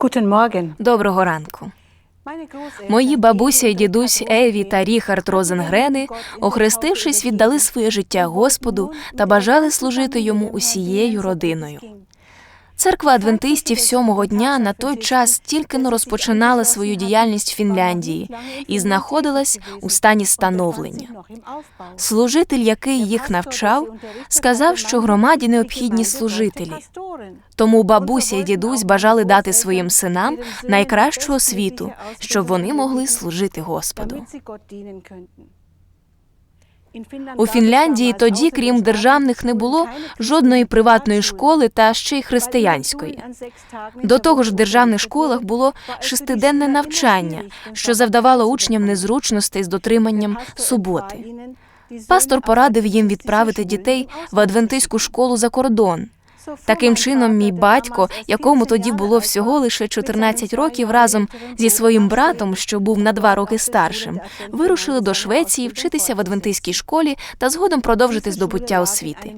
Guten Morgen. Доброго ранку. Мої бабуся і дідусь Еві та Ріхард Розенгрени, охрестившись, віддали своє життя Господу та бажали служити йому усією родиною. Церква адвентистів сьомого дня на той час тільки но розпочинала свою діяльність в Фінляндії і знаходилась у стані становлення. Служитель, який їх навчав, сказав, що громаді необхідні служителі. Тому бабуся і дідусь бажали дати своїм синам найкращу освіту, щоб вони могли служити Господу. У Фінляндії тоді, крім державних, не було жодної приватної школи та ще й християнської. До того ж, в державних школах було шестиденне навчання, що завдавало учням незручностей з дотриманням суботи. Пастор порадив їм відправити дітей в адвентистську школу за кордон. Таким чином, мій батько, якому тоді було всього лише 14 років, разом зі своїм братом, що був на два роки старшим, вирушили до Швеції вчитися в адвентистській школі та згодом продовжити здобуття освіти.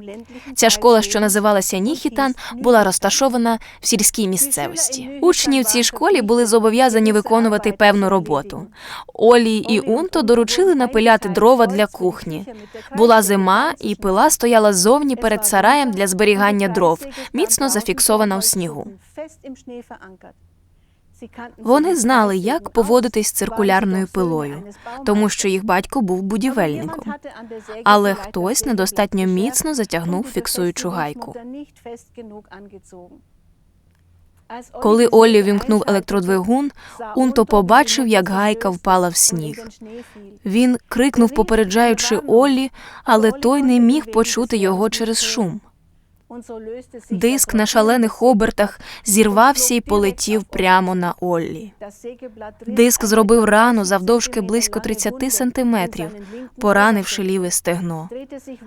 Ця школа, що називалася Ніхітан, була розташована в сільській місцевості. Учні в цій школі були зобов'язані виконувати певну роботу. Олі і Унто доручили напиляти дрова для кухні. Була зима, і пила стояла ззовні перед сараєм для зберігання дров, міцно зафіксована у снігу. Вони знали, як поводитись з циркулярною пилою, тому що їх батько був будівельником. Але хтось недостатньо міцно затягнув фіксуючу гайку. Коли Оллі вімкнув електродвигун, Унто побачив, як гайка впала в сніг. Він крикнув, попереджаючи Оллі, але той не міг почути його через шум. Диск на шалених обертах зірвався і полетів прямо на Оллі. Диск зробив рану завдовжки близько 30 сантиметрів, поранивши ліве стегно.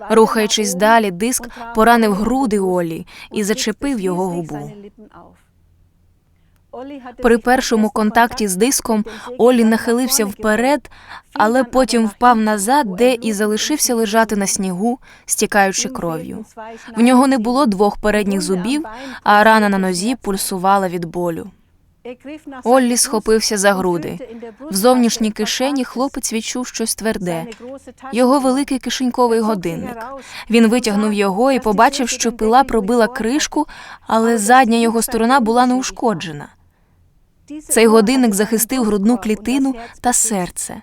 Рухаючись далі, диск поранив груди Олі і зачепив його губу. При першому контакті з диском Олі нахилився вперед, але потім впав назад, де і залишився лежати на снігу, стікаючи кров'ю. В нього не було двох передніх зубів, а рана на нозі пульсувала від болю. Оллі схопився за груди. В зовнішній кишені хлопець відчув щось тверде. Його великий кишеньковий годинник. Він витягнув його і побачив, що пила пробила кришку, але задня його сторона була неушкоджена. Цей годинник захистив грудну клітину та серце.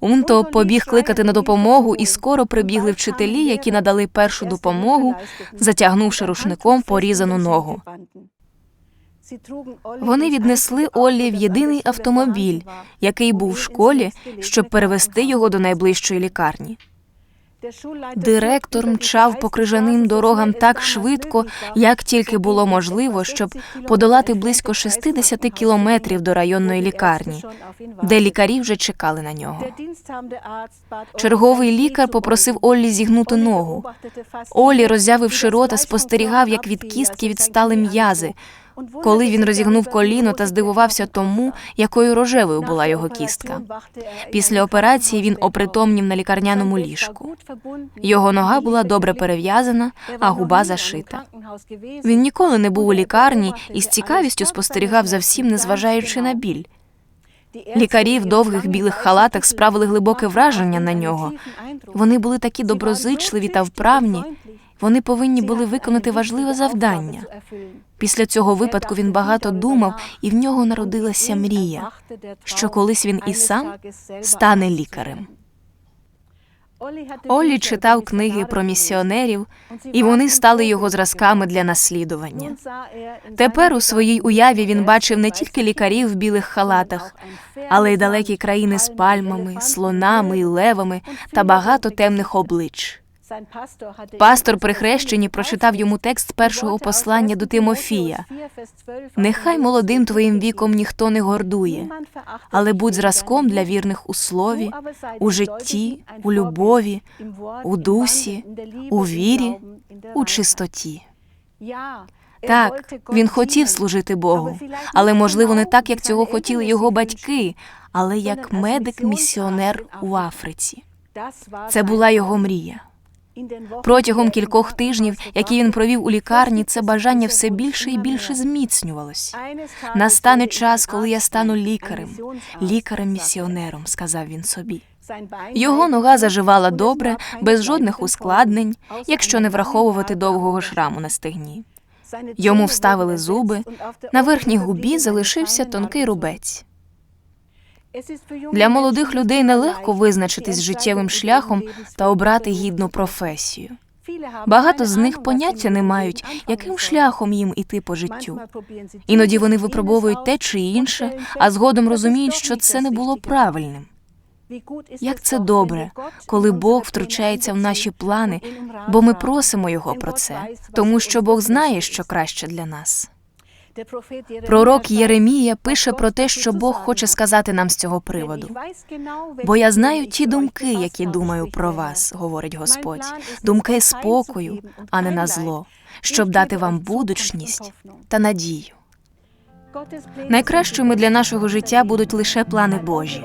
Унто побіг кликати на допомогу, і скоро прибігли вчителі, які надали першу допомогу, затягнувши рушником порізану ногу. Вони віднесли Оллі в єдиний автомобіль, який був в школі, щоб перевести його до найближчої лікарні. Директор мчав по крижаним дорогам так швидко, як тільки було можливо, щоб подолати близько 60 кілометрів до районної лікарні, де лікарі вже чекали на нього. Черговий лікар попросив Оллі зігнути ногу. Оллі, роззявивши рота, спостерігав, як від кістки відстали м'язи. Коли він розігнув коліно та здивувався тому, якою рожевою була його кістка. Після операції він опритомнів на лікарняному ліжку. Його нога була добре перев'язана, а губа зашита. Він ніколи не був у лікарні і з цікавістю спостерігав за всім, незважаючи на біль. Лікарі в довгих білих халатах справили глибоке враження на нього. Вони були такі доброзичливі та вправні. Вони повинні були виконати важливе завдання. Після цього випадку він багато думав, і в нього народилася мрія, що колись він і сам стане лікарем. Оллі читав книги про місіонерів, і вони стали його зразками для наслідування. Тепер у своїй уяві він бачив не тільки лікарів в білих халатах, але й далекі країни з пальмами, слонами і левами та багато темних облич. Пастор при хрещенні прочитав йому текст першого послання до Тимофія. Нехай молодим твоїм віком ніхто не гордує, але будь зразком для вірних у слові, у житті, у любові, у дусі, у вірі, у чистоті. Так, він хотів служити Богу, але можливо не так, як цього хотіли його батьки, але як медик-місіонер у Африці. Це була його мрія. Протягом кількох тижнів, які він провів у лікарні, це бажання все більше і більше зміцнювалось. Настане час, коли я стану лікарем, лікарем-місіонером, сказав він собі. Його нога заживала добре, без жодних ускладнень, якщо не враховувати довгого шраму на стегні. Йому вставили зуби, на верхній губі залишився тонкий рубець. Для молодих людей нелегко визначитись життєвим шляхом та обрати гідну професію. Багато з них поняття не мають, яким шляхом їм іти по життю. Іноді вони випробовують те чи інше, а згодом розуміють, що це не було правильним. Як це добре, коли Бог втручається в наші плани, бо ми просимо Його про це, тому що Бог знає, що краще для нас. Пророк Єремія пише про те, що Бог хоче сказати нам з цього приводу. Бо я знаю ті думки, які думаю про вас, говорить Господь, думки спокою, а не на зло, щоб дати вам будучність та надію. Найкращими для нашого життя будуть лише плани Божі.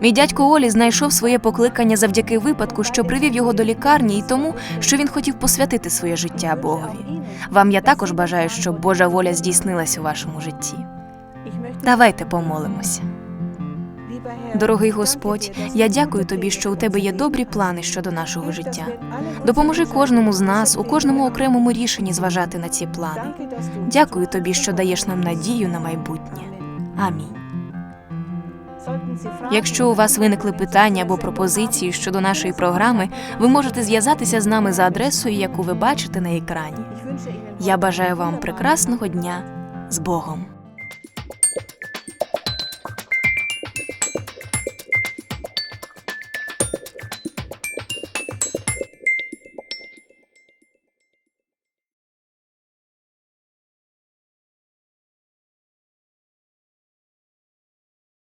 Мій дядько Олі знайшов своє покликання завдяки випадку, що привів його до лікарні, і тому, що він хотів посвятити своє життя Богові. Вам я також бажаю, щоб Божа воля здійснилась у вашому житті. Давайте помолимося. Дорогий Господь, я дякую тобі, що у тебе є добрі плани щодо нашого життя. Допоможи кожному з нас у кожному окремому рішенні зважати на ці плани. Дякую тобі, що даєш нам надію на майбутнє. Амінь. Якщо у вас виникли питання або пропозиції щодо нашої програми, ви можете зв'язатися з нами за адресою, яку ви бачите на екрані. Я бажаю вам прекрасного дня з Богом.